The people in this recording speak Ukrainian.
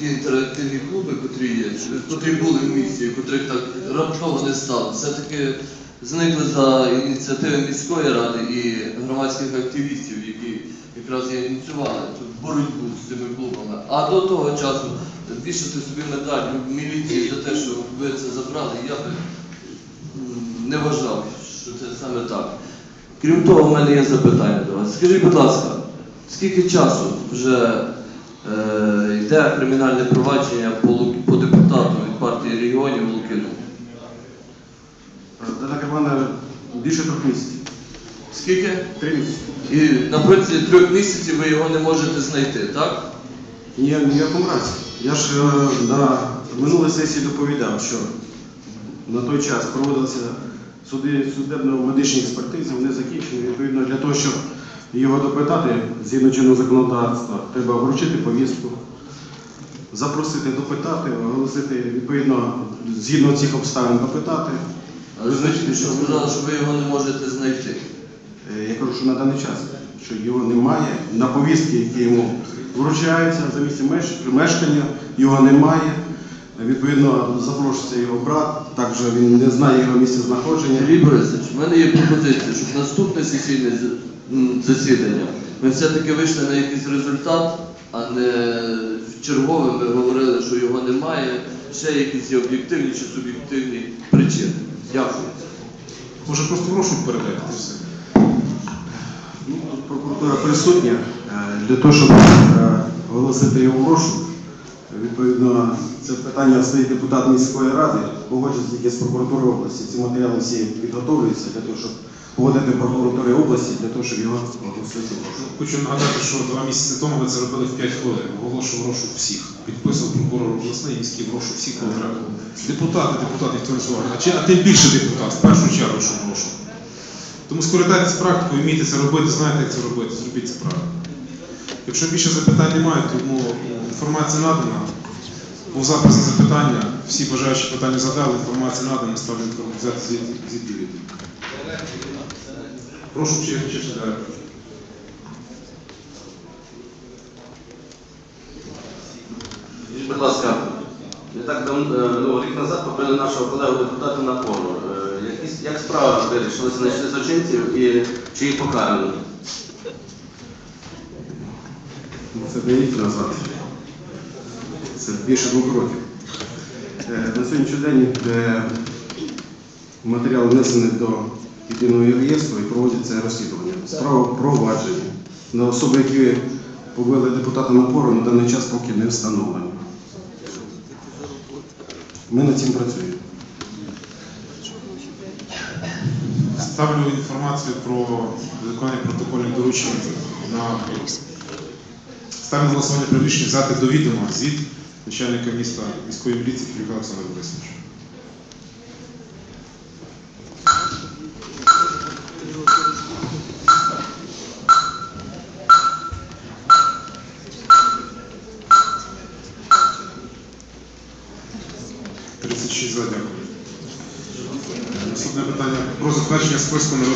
Ті інтерактивні клуби, котрі є, котрі були в місті, котрих так раптово не стало, все-таки зникли за ініціативи міської ради і громадських активістів, які якраз і ініціювали тут боротьбу з цими клубами. А до того часу вішати собі медаль в міліції за те, що ви це забрали, я би не вважав, що це саме так. Крім того, в мене є запитання до вас. Скажіть, будь ласка, скільки часу вже йде кримінальне провадження по, по депутату від партії регіонів Лукіну? Дана Кармана більше трьох місяців. Скільки? Три місяці. І на протязі трьох місяців ви його не можете знайти, так? Ні, в якому разі. Я ж е, на минулій сесії доповідав, що на той час проводилися суди, судебно-медичні експертизи, вони закінчені. Відповідно, для того, щоб його допитати, згідно чинного законодавства, треба вручити повістку, запросити допитати, оголосити відповідно згідно цих обставин допитати. Але ви що сказали, що ви його не можете знайти. Е, Я кажу, що на даний час, що його немає, на повістки, які йому вручаються за місцем меш- мешкання, його немає. Відповідно, запрошується його брат, також він не знає його місця знаходження. Сергій Борисович, в мене є пропозиція, щоб наступне сесійне засідання ми все-таки вийшли на якийсь результат, а не в чергове ми говорили, що його немає, ще якісь є об'єктивні чи суб'єктивні причини. Дякую. Може просто в розшук передати все. Ну, тут прокуратура присутня е, для того, щоб е, оголосити його в розшук. Відповідно, це питання стоїть депутат міської ради, погоджується тільки з прокуратурою області. Ці матеріали всі підготовлюються для того, щоб погодити прокуратурі області, для того, щоб його оголосити. Хочу нагадати, що два місяці тому ви це робили в 5 хвилин. Оголошував розшук всіх. Підписував прокурор обласний, міський розшук всіх, кого треба. Депутати, депутати, не. А, а тим більше депутат, в першу чергу, що розшук. Тому скористайтесь практикою, вмійте це робити, знаєте, як це робити, зробіть це правильно. Якщо більше запитань немає, тому інформація надана. Був запис на запитання, всі бажаючі питання задали, інформація надана, ставлю інформацію взяти звідти відповідь. Прошу чи. Скажіть, будь ласка, не так давно, ну, рік назад побили нашого колегу депутата на пору. Як справа вирішилася, знайшли злочинців і чи їх покарано? Ну, Це не рік назад. Це більше двох років. Е, На сьогоднішній день е, матеріал внесений до єдиного реєстру і проводиться розслідування. Справа провадження. На особи, які побили депутата напору, на даний час поки не встановлені. Ми над цим працюємо. Ставлю інформацію про виконання протокольних доручень на ставлю голосування про рішення взяти до відома звіт начальника міста міської міліції Філіпа Олександра Борисовича. Дякую. Наступне питання про затвердження списку народних